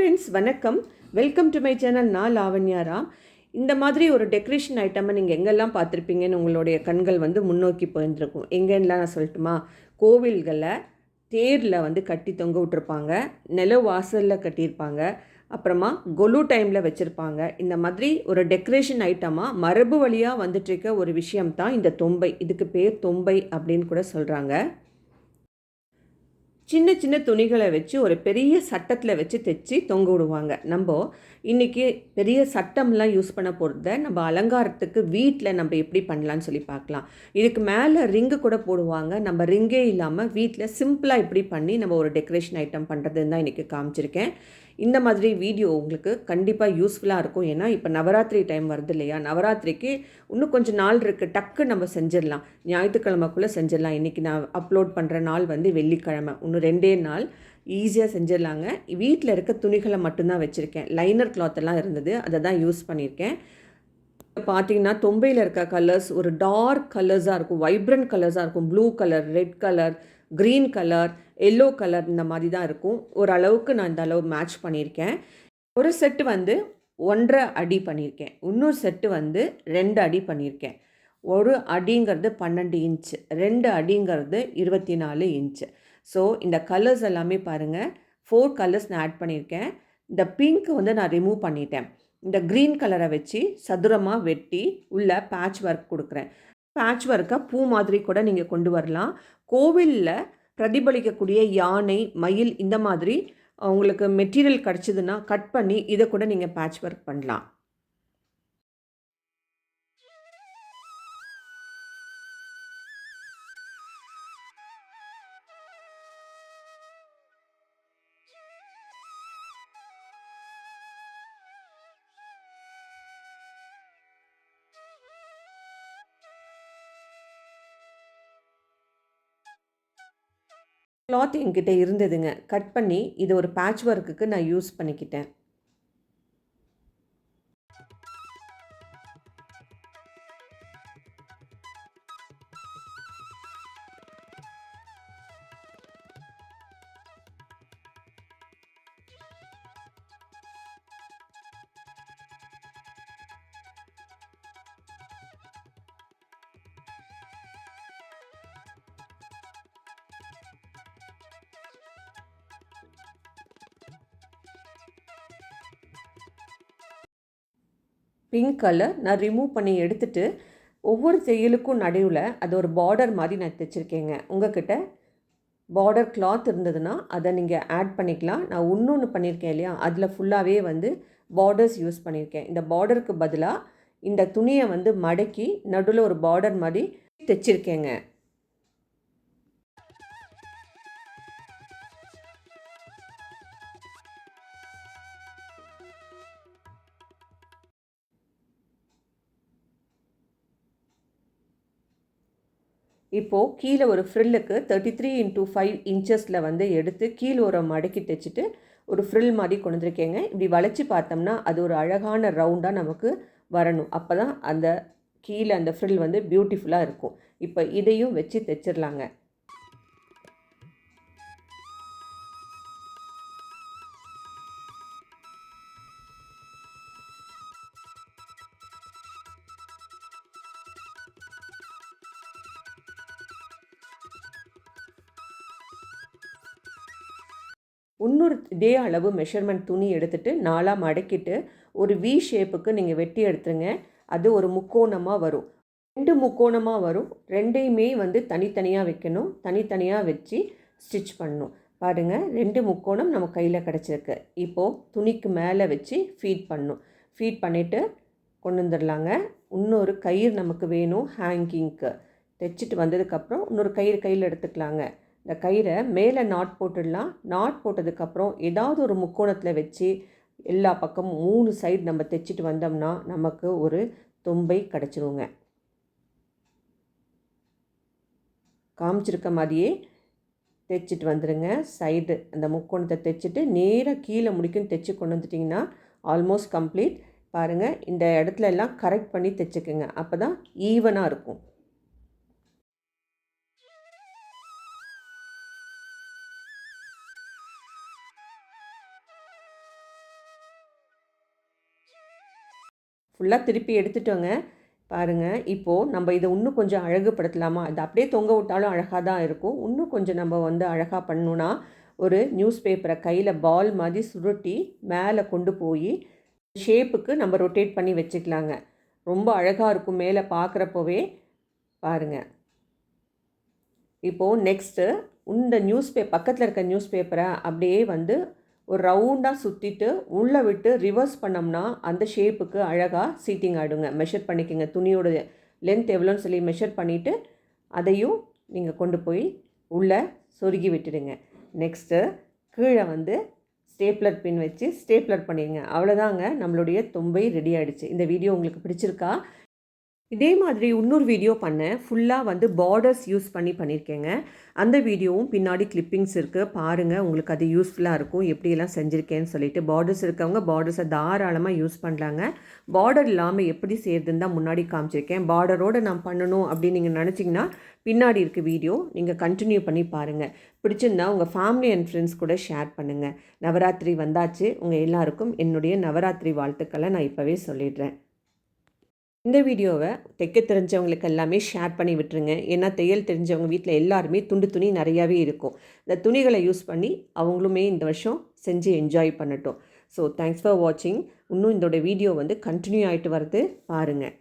Friends வணக்கம். Welcome to my channel நான் லாவண்யா ராம். இந்த மாதிரி ஒரு டெக்கரேஷன் ஐட்டமை நீங்கள் எங்கெல்லாம் பார்த்துருப்பீங்கன்னு உங்களுடைய கண்கள் வந்து முன்னோக்கி போயிருந்துருக்கும். எங்கெல்லாம் நான் சொல்லட்டுமா? கோவில்களில் தேரில் வந்து கட்டி தொங்க விட்டுருப்பாங்க. நில வாசலில் கட்டியிருப்பாங்க. அப்புறமா கொலு டைமில் வச்சுருப்பாங்க. இந்த மாதிரி ஒரு டெக்கரேஷன் ஐட்டமாக மரபு வழியாக வந்துட்டுருக்க ஒரு விஷயம் தான் இந்த தொம்பை. இதுக்கு பேர் தொம்பை அப்படின்னு கூட சொல்கிறாங்க சின்ன சின்ன துணிகளை வச்சு ஒரு பெரிய சட்டத்தில் வச்சு தைச்சி தொங்க விடுவாங்க. நம்ம இன்றைக்கி பெரிய சட்டம்லாம் யூஸ் பண்ண போகிறத நம்ம அலங்காரத்துக்கு வீட்டில் நம்ம எப்படி பண்ணலான்னு சொல்லி பார்க்கலாம். இதுக்கு மேலே ரிங்கு கூட போடுவாங்க. நம்ம ரிங்கே இல்லாமல் வீட்டில் சிம்பிளாக இப்படி பண்ணி நம்ம ஒரு டெக்கரேஷன் ஐட்டம் பண்ணுறதுன்னு தான் இன்றைக்கி காமிச்சிருக்கேன். இந்த மாதிரி வீடியோ உங்களுக்கு கண்டிப்பாக யூஸ்ஃபுல்லாக இருக்கும். ஏன்னா இப்போ நவராத்திரி டைம் வருது இல்லையா? நவராத்திரிக்கு இன்னும் கொஞ்சம் நாள் இருக்குது டக்கு நம்ம செஞ்சிடலாம். ஞாயிற்றுக்கிழமைக்குள்ளே செஞ்சிடலாம். இன்றைக்கி நான் அப்லோட் பண்ணுற நாள் வந்து வெள்ளிக்கிழமை. இன்னும் ரெண்டே நாள் ஈஸியாக செஞ்சிடலாங்க. வீட்டில் இருக்க துணிகளை மட்டும்தான் வச்சுருக்கேன். லைனர் கிளாத்தெல்லாம் இருந்தது. அதை தான் யூஸ் பண்ணியிருக்கேன். பார்த்தீங்கன்னா தொம்பையில் இருக்க கலர்ஸ் ஒரு டார்க் கலர்ஸாக இருக்கும். வைப்ரண்ட் கலர்ஸாக இருக்கும். Blue colour red colour green colour yellow colour இந்த மாதிரி தான் இருக்கும். ஓரளவுக்கு நான் இந்த அளவு மேட்ச் பண்ணியிருக்கேன். ஒரு செட்டு வந்து ஒன்றரை அடி பண்ணியிருக்கேன். இன்னொரு செட்டு வந்து ரெண்டு அடி பண்ணியிருக்கேன். ஒரு அடிங்கிறது பன்னெண்டு இன்ச்சு ரெண்டு அடிங்கிறது இருபத்தி நாலு இன்ச்சு ஸோ இந்த கலர்ஸ் எல்லாமே பாருங்கள் ஃபோர் கலர்ஸ் நான் ஆட் பண்ணியிருக்கேன். இந்த பிங்க் வந்து நான் ரிமூவ் பண்ணிட்டேன். இந்த க்ரீன் கலரை வச்சு சதுரமாக வெட்டி உள்ள பேட்ச் ஒர்க் கொடுக்குறேன். பேட்ச் ஒர்க்கை பூ மாதிரி கூட நீங்கள் கொண்டு வரலாம். கோவிலில் பிரதிபலிக்கக்கூடிய யானை மயில் இந்த மாதிரி உங்களுக்கு மெட்டீரியல் கிடச்சிதுன்னா கட் பண்ணி இதை கூட நீங்கள் பேட்ச் ஒர்க் பண்ணலாம். கிளாத் என்கிட்ட இருந்ததுங்க. கட் பண்ணி இதை ஒரு பேட்ச் ஒர்க்குக்கு நான் யூஸ் பண்ணிக்கிட்டேன். பிங்க் கலர் நான் ரிமூவ் பண்ணி எடுத்துட்டு ஒவ்வொரு செயலுக்கும் நடுவில் அது ஒரு பார்டர் மாதிரி நான் தைச்சிருக்கேங்க. உங்ககிட்ட பார்டர் கிளாத் இருந்ததுன்னா அதை நீங்கள் ஆட் பண்ணிக்கலாம். நான் இன்னொன்று பண்ணியிருக்கேன் இல்லையா? அதில் ஃபுல்லாகவே வந்து பார்டர்ஸ் யூஸ் பண்ணியிருக்கேன் இந்த பார்டருக்கு பதிலாக இந்த துணியை வந்து மடக்கி நடுவில் ஒரு பார்டர் மாதிரி தைச்சிருக்கேங்க. இப்போது கீழே ஒரு ஃப்ரில்லுக்கு தேர்ட்டி த்ரீ இன்ட்டு ஃபைவ் இன்ச்சஸில் வந்து எடுத்து கீழே ஒரு மடக்கி தைச்சிட்டு ஒரு ஃப்ரில் மாதிரி கொண்டு வந்திருக்கேங்க. இப்படி வளைச்சி பார்த்தோம்னா அது ஒரு அழகான ரவுண்டாக நமக்கு வரணும். அப்போ தான் அந்த கீழே அந்த ஃப்ரில் வந்து பியூட்டிஃபுல்லாக இருக்கும். இப்போ இதையும் வச்சு தைச்சிடலாங்க. இன்னொரு இதே அளவு மெஷர்மெண்ட் துணி எடுத்துகிட்டு நாலாக மடக்கிட்டு ஒரு வி ஷேப்புக்கு நீங்கள் வெட்டி எடுத்துருங்க. அது ஒரு முக்கோணமாக வரும். ரெண்டு முக்கோணமாக வரும். ரெண்டையுமே வந்து தனித்தனியாக வைக்கணும். தனித்தனியாக வச்சு ஸ்டிச் பண்ணணும். பாருங்கள் ரெண்டு முக்கோணம் நம்ம கையில் கிடச்சிருக்கு. இப்போது துணிக்கு மேலே வச்சு ஃபீட் பண்ணணும். ஃபீட் பண்ணிவிட்டு கொண்டு வந்துடலாங்க இன்னொரு கயிறு நமக்கு வேணும் ஹேங்கிங்க்கு தைச்சிட்டு வந்ததுக்கப்புறம் இன்னொரு கயிறு கையில் எடுத்துக்கலாங்க. இந்த கயிறை மேலே நாட் போட்டுடலாம். நாட் போட்டதுக்கப்புறம் ஏதாவது ஒரு முக்கோணத்தில் வச்சு எல்லா பக்கமும் மூணு சைடு நம்ம தைச்சிட்டு வந்தோம்னா நமக்கு ஒரு தொம்பை கிடச்சிருங்க. காமிச்சிருக்க மாதிரியே தைச்சிட்டு வந்துடுங்க சைடு அந்த முக்கோணத்தை தைச்சிட்டு நேராக கீழே முடிக்கும் தைச்சி கொண்டு வந்துட்டிங்கன்னா ஆல்மோஸ்ட் கம்ப்ளீட் பாருங்கள் இந்த இடத்துல எல்லாம் கரெக்ட் பண்ணி தைச்சிக்கோங்க. அப்போ தான் ஈவனாக இருக்கும். ஃபுல்லாக திருப்பி எடுத்துட்டோங்க. பாருங்கள் இப்போது நம்ம இதை இன்னும் கொஞ்சம் அழகுபடுத்தலாமா? இது அப்படியே தொங்க விட்டாலும் அழகாக தான் இருக்கும். இன்னும் கொஞ்சம் நம்ம வந்து அழகாக பண்ணணுன்னா ஒரு நியூஸ் பேப்பரை கையில் பால் மாதிரி சுருட்டி மேலே கொண்டு போய் ஷேப்புக்கு நம்ம ரொட்டேட் பண்ணி வச்சுக்கலாங்க. ரொம்ப அழகாக இருக்கும் மேலே பார்க்குறப்போவே. பாருங்கள் இப்போது நெக்ஸ்ட்டு இந்த நியூஸ் பே பக்கத்தில் இருக்க நியூஸ் பேப்பரை அப்படியே வந்து ஒரு ரவுண்டாக சுற்றிட்டு உள்ளே விட்டு ரிவர்ஸ் பண்ணோம்னா அந்த ஷேப்புக்கு அழகாக சீட்டிங் ஆகிடுங்க மெஷர் பண்ணிக்கோங்க. துணியோட லென்த் எவ்வளோன்னு சொல்லி மெஷர் பண்ணிவிட்டு அதையும் நீங்கள் கொண்டு போய் உள்ளே சொருகி விட்டுடுங்க. நெக்ஸ்ட்டு கீழே வந்து ஸ்டேப்லர் பின் வச்சு ஸ்டேப்லர் பண்ணிடுங்க. அவ்வளோதாங்க நம்மளுடைய தொம்பை ரெடி ஆகிடுச்சு இந்த வீடியோ உங்களுக்கு பிடிச்சிருக்கா? இதே மாதிரி இன்னொரு வீடியோ பண்ணேன். ஃபுல்லாக வந்து பார்டர்ஸ் யூஸ் பண்ணி பண்ணியிருக்கேங்க அந்த வீடியோவும் பின்னாடி கிளிப்பிங்ஸ் இருக்குது பாருங்கள் உங்களுக்கு அது யூஸ்ஃபுல்லாக இருக்கும். எப்படியெல்லாம் செஞ்சுருக்கேன்னு சொல்லிட்டு பார்டர்ஸ் இருக்கவங்க பார்டர்ஸை தாராளமாக யூஸ் பண்ணலாங்க. பார்டர் இல்லாமல் எப்படி செய்யறதுன்னு தான் முன்னாடி காமிச்சிருக்கேன். பார்டரோடு நான் பண்ணணும் அப்படின்னு நீங்கள் நினச்சிங்கன்னா பின்னாடி இருக்க வீடியோ நீங்கள் கண்டினியூ பண்ணி பாருங்கள் பிடிச்சிருந்தா உங்கள் ஃபேமிலி அண்ட் ஃப்ரெண்ட்ஸ் கூட ஷேர் பண்ணுங்கள் நவராத்திரி வந்தாச்சு. உங்கள் எல்லாருக்கும் என்னுடைய நவராத்திரி வாழ்த்துக்களை நான் இப்போவே சொல்லிடுறேன். இந்த வீடியோவை தைக்க தெரிஞ்சவங்களுக்கு எல்லாமே ஷேர் பண்ணி விட்டுருங்க. ஏன்னா தையல் தெரிஞ்சவங்க வீட்டில் எல்லாருமே துண்டு துணி நிறையாவே இருக்கும். இந்த துணிகளை யூஸ் பண்ணி அவங்களுமே இந்த வருஷம் செஞ்சு என்ஜாய் பண்ணட்டும். ஸோ தேங்க்ஸ் ஃபார் வாட்சிங் இன்னும் இதோட வீடியோ வந்து கண்டினியூ ஆகிட்டு வருது பாருங்கள்